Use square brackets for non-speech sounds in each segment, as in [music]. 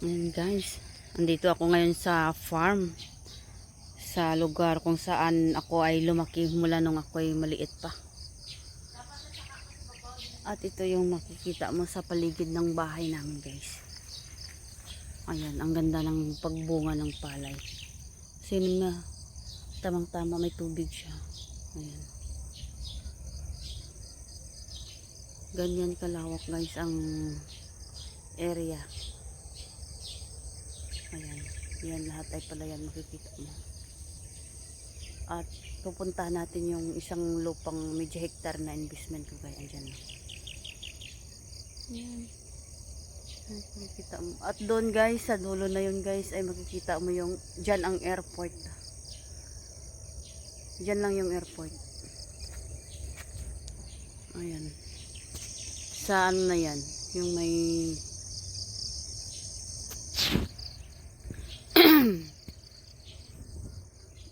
Ayan guys, andito ako ngayon sa farm. Sa lugar kung saan ako ay lumaki mula nung ako ay maliit pa. At ito yung makikita mo sa paligid ng bahay namin guys. Ayan, ang ganda ng pagbunga ng palay. Sino na, tamang tama may tubig siya. Ayan. Ganyan kalawak guys ang area. Ayan. Yan lahat ay palayan makikita mo. At pupuntahan natin yung isang lupang medyo hektar na investment ko kaya andyan. Yan. Ay, Makikita mo. At doon guys, sa dulo na yun guys, ay makikita mo yung, dyan ang airport. Dyan lang yung airport. Ayan. Sa ano na yan? Yung may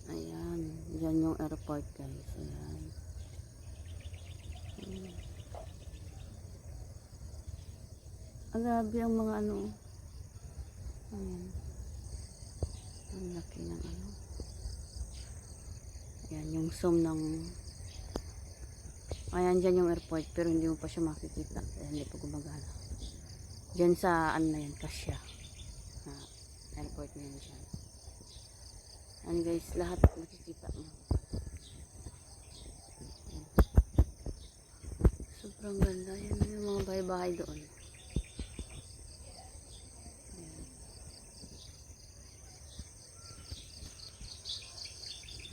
Ayan, yung airport guys. Ayan. Grabe ang mga ano. Ayan. Ang laki ng ano. Ayan, yung zoom ng Ayan, dyan yung airport pero hindi mo pa siya makikita. Ayan, hindi pa gumagana. Dyan sa ano na yan, Kasya. Ah, airport na yan dyan. Ayan guys, lahat nakikita mo. Sobrang ganda. Yan yung mga bahay-bahay doon.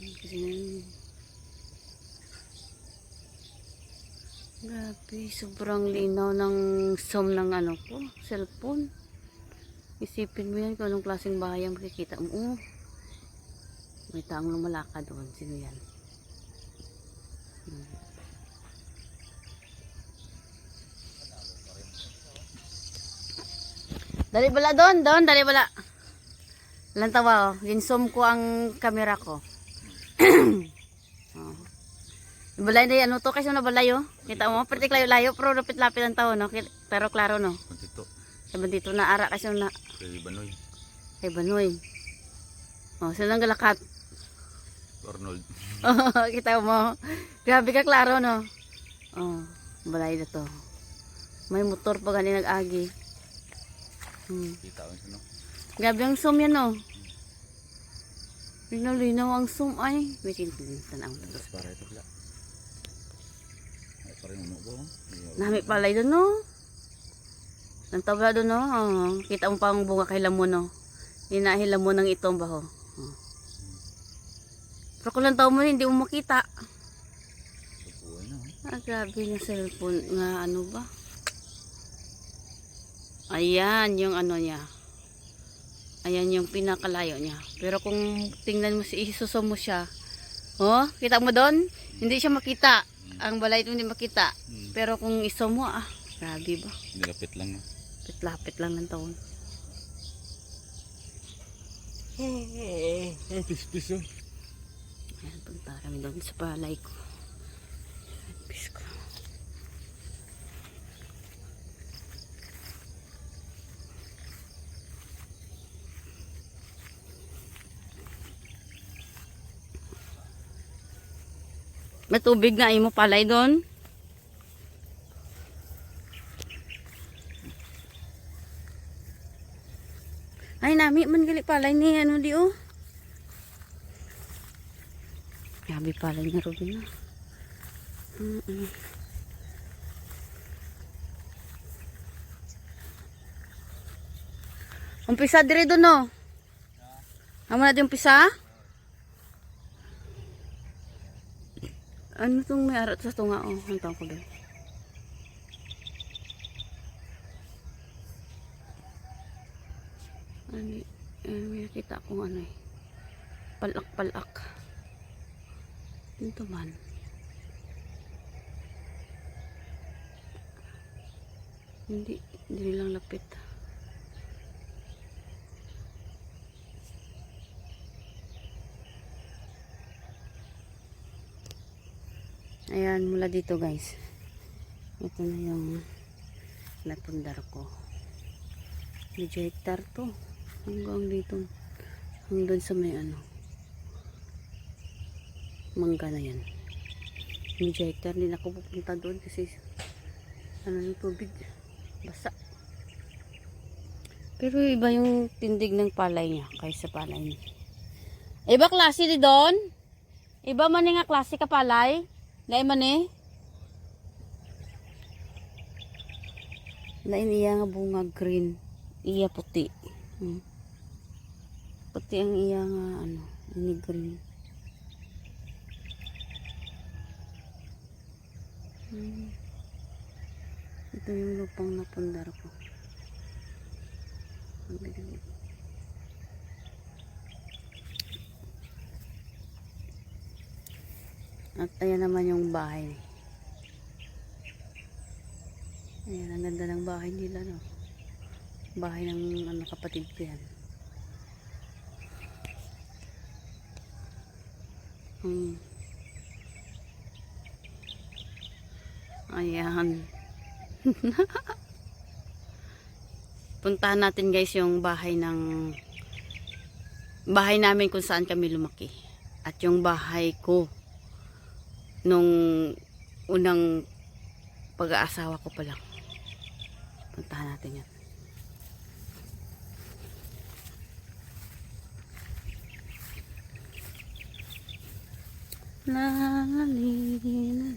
Ayan. Grabe, sobrang linaw ng zoom ng ano ko, cellphone. Isipin mo yan kung anong klaseng bahay ang makikita mo. Oh, may taong lumalaka doon. Sino yan? Hmm. Dali bala doon, doon, dali bala. Walang tawa oh. Ginsom ko ang camera ko. [clears throat] oh. Balay na ano to kasi nabalay oh. Kita mo, pertik layo-layo, pero lapit-lapit ang tao, no? Kit- Pero klaro, no? Dito, Sabi dito na ara kasi na kay Banoy, kay Banoy. Oh, sila ang galakat. Arnold. [laughs] Oh, kita mo. Grabe ka klaro, no? Oh, balay na to. May motor pa gani nag-agi. Hmm. Kita ko siya, no? Grabe ang zoom yan, no? Linaw-linaw ang zoom ay. Wait, tanaw. Tapos para ito pala. Ay, parang ko. Nami palay doon, no? Ang tabla doon, no? Oh, kita mo pa ang bunga kay lamon, no? Inahil lamon ng itong baho. Oh. Pero kung lang tao mo, hindi mo makita. Oh. Ah, grabe na cellphone nga ano ba? Ayan yung ano niya. Ayan yung pinakalayo niya. Pero kung tingnan mo si isuso mo siya. Oh, kita mo doon? Hindi siya makita. Ang balay ito hindi makita. Hmm. Pero kung iso mo ah, grabe ba? Nilapit lang, no? Lapit lang ng taon. Ang pis-pis, oh. Ayan, punta kami doon sa palay ko. May tubig na imo palay doon. Ay, nami man gali palay ni ano di oh. Grabe pala niya Robin na. Mm-mm. Umpisa dire doon no. Amo na yung umpisa? Ano tong may arat sa tunga oh, ang tawag ko doon. Ano, eh, may nakita akong ano eh. Palak-palak. Dito man. Hindi, hindi lang lapit. Ayan, mula dito guys. Ito na yung napundar ko. Medyo hektar to. Hanggang dito. Hanggang sa may ano. Mangga na yan. Medyo hektar din ako pupunta doon kasi ano yung tubig. Basa. Pero iba yung tindig ng palay niya kaysa palay niya. Iba klase di doon? Iba man nga klase ka palay? Lain man eh? Lain iya nga bunga green. Iya puti. Hmm. Puti ang iya nga ano, ini green. Hmm. Ito yung lupang napundar ko. Ang liit. At ayan naman yung bahay. Ayan, ang ganda ng bahay nila, no? Bahay ng ano, kapatid ko yan. Hmm. Ayan. [laughs] Puntahan natin guys yung bahay ng bahay namin kung saan kami lumaki. At yung bahay ko nung unang pag-aasawa ko pa lang. Puntahan natin yan. La la li li la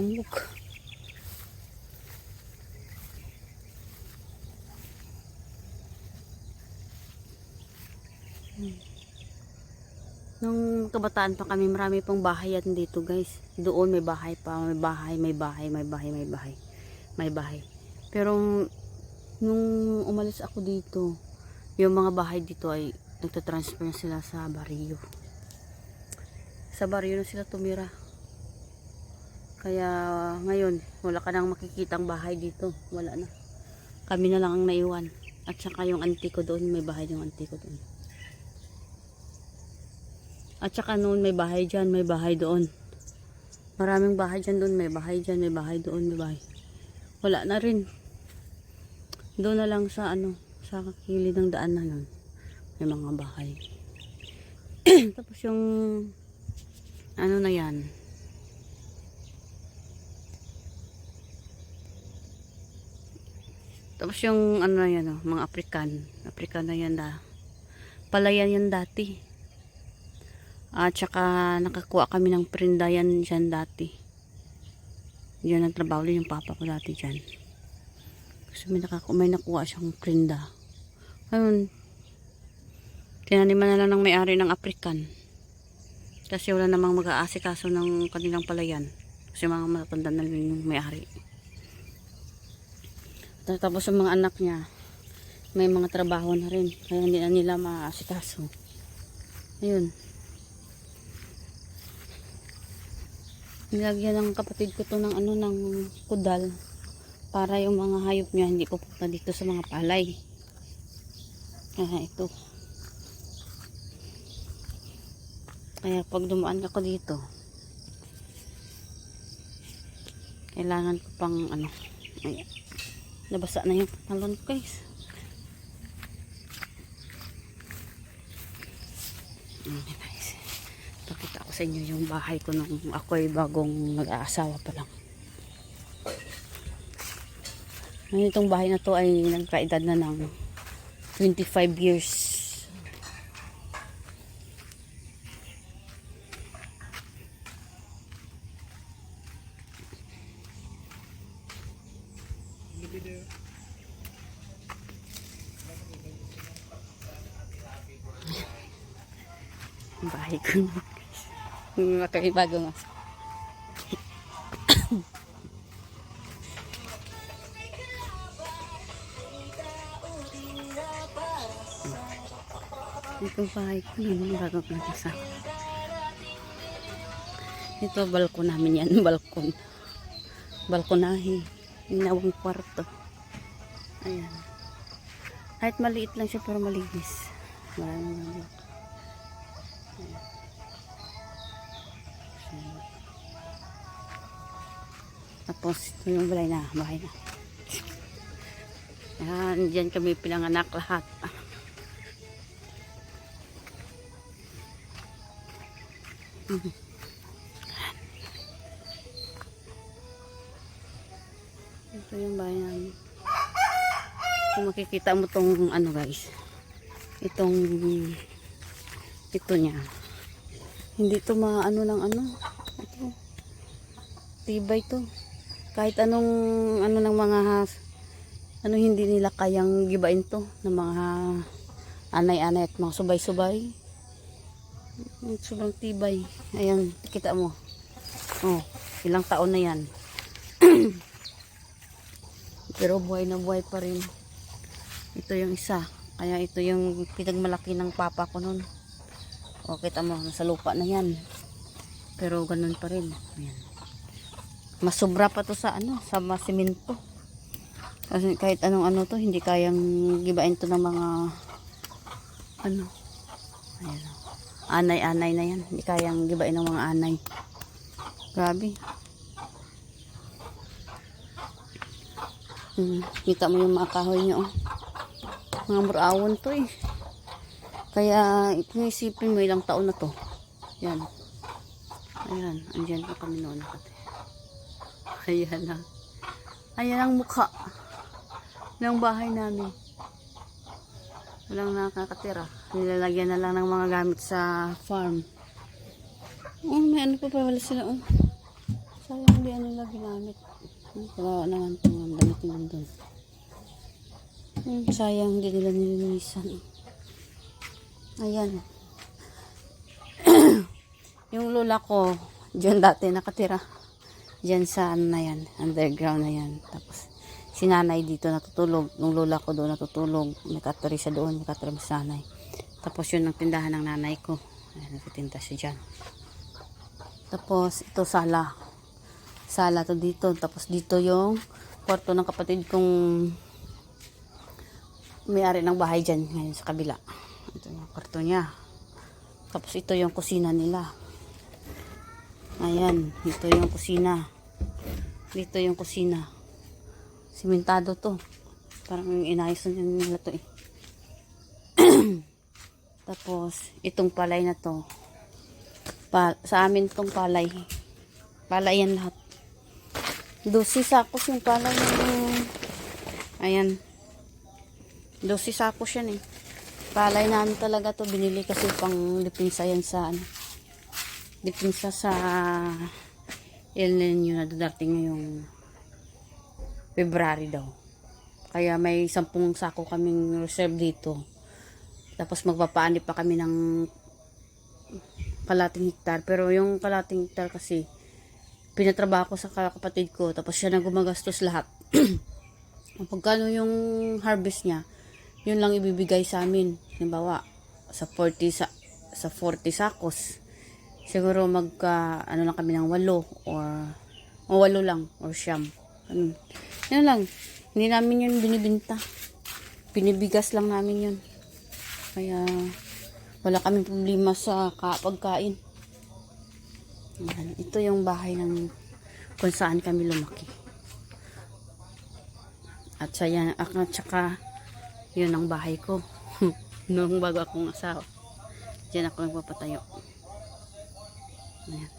li. Kabataan pa kami, marami pang bahay yan dito guys. Doon may bahay pa, may bahay, may bahay, may bahay, may bahay. May bahay. Pero nung umalis ako dito, yung mga bahay dito ay nagtatransfer na sila sa barrio. Sa barrio na sila tumira. Kaya ngayon, wala ka nang makikitang bahay dito. Wala na. Kami na lang ang naiwan. At saka yung auntie ko doon, may bahay yung auntie ko doon. At saka noon may bahay dyan, may bahay doon. Maraming bahay dyan doon, may bahay dyan, may bahay doon, may bahay. Wala na rin. Doon na lang sa ano, sa kakili ng daan na nun. May mga bahay. [clears throat] Tapos yung ano na yan. Tapos yung ano na yan, oh, mga African. African na yan da. Palayan yan dati. At saka nakakuha kami ng perindayan dyan dati. Yan ang trabaho din yung papa ko dati dyan. Kasi may, nakaku may nakuha siyang perinda. Ayun. Tinaniman na lang ng may-ari ng African. Kasi wala namang mag-aasikaso ng kanilang palayan. Kasi mga matatanda na rin yung may-ari. Tapos yung mga anak niya, may mga trabaho na rin. Kaya hindi na nila maasikaso. Ayun. Nilagyan ng kapatid ko to ng ano ng kudal para yung mga hayop niya hindi pupunta dito sa mga palay. Kaya ito. Kaya pag dumaan ako dito, kailangan ko pang ano, ay, nabasa na yung pantalon ko guys. Ayan. Pakita ko sa inyo yung bahay ko nung ako ay bagong nag-aasawa pa lang. Ngayon itong bahay na to ay nagkaedad na ng 25 years. Bahay ko guys. May makakibago nga. Ito bahay ko na yung bago nasa. Ito balkon namin yan. [laughs] Balkon. Balkonahe. Inawang kwarto. Ayan. Kahit maliit lang siya pero malinis. Maraming mga Tapos, ito yung balay na, bahay na. Yan, dyan kami pinanganak lahat. Ito yung bahay namin. Kung makikita mo tong ano guys. Itong ito niya. Hindi to maano lang ano. Ito. Tibay to. Kahit anong ano ng mga ano hindi nila kayang gibain to ng mga anay-anay at mga subay-subay. Mm, Sobrang tibay. Ayan, kita mo. Oh, ilang taon na yan. [clears throat] Pero buhay na buhay pa rin. Ito yung isa. Kaya ito yung pinagmalaki ng papa ko nun. O, kita mo, nasa lupa na yan. Pero ganun pa rin. Ayan. Mas sobra pa to sa ano, sa mga simento. Kasi kahit anong ano to, hindi kayang gibain to ng mga ano. Anay-anay na yan. Hindi kayang gibain ng mga anay. Grabe. Hmm, kita mo yung mga kahoy niya, oh. Mga murawon to, eh. Kaya, kung isipin mo, ilang taon na to. Yan. Ayan, andyan pa kami noon. Ayan na. Ayan ang mukha ng bahay namin. Walang nakakatira. Nilalagyan na lang ng mga gamit sa farm. Oh, may ano pa pala sila, oh. Sayang hindi ano nila ginamit. Kawawa naman itong mga damit nila doon. Hmm, sayang hindi nila nilinisan. Ayan. [clears throat] yung lola ko, dyan dati nakatira. Dyan sa ano na yan, underground na yan. Tapos, si nanay dito natutulog. Nung lola ko doon natutulog. May katari siya doon, may katari sa nanay. Tapos yun ang tindahan ng nanay ko. Ayan, nagtitinda siya dyan. Tapos, ito sala. Sala to dito. Tapos dito yung kwarto ng kapatid kong may-ari ng bahay dyan ngayon sa kabila. Ito yung kwarto niya. Tapos ito yung kusina nila. Ayan, ito yung kusina. Dito yung kusina. Simentado to. Parang yung inayos na nila to eh. [clears throat] Tapos, itong palay na to. Pa, sa amin tong palay. Palay yan lahat. Dosi sakos yung palay ng... Ayan. Dosi sakos yan eh. Palay namin talaga to. Binili kasi pang dipinsa yan sa ano. Dipinsa sa El Nino na dadating ngayong February daw. Kaya may sampung sako kaming reserve dito. Tapos magpapaani pa kami ng kalating hektar. Pero yung kalating hektar kasi, pinatrabaho ko sa kapatid ko. Tapos siya na gumagastos lahat. [clears throat] Pagkano yung harvest niya, yun lang ibibigay sa amin. Halimbawa, sa 40 sa sa 40 sakos. Siguro magka ano lang kami ng walo or o walo lang or siyam. Ano. Yan lang. Hindi namin yun binibinta. Pinibigas lang namin yun. Kaya wala kaming problema sa ka- pagkain. Ayan. Ito yung bahay ng kung saan kami lumaki. At sa yan, at saka yun ang bahay ko. [laughs] Nung bago akong asawa. Diyan ako nagpapatayo. Ayan.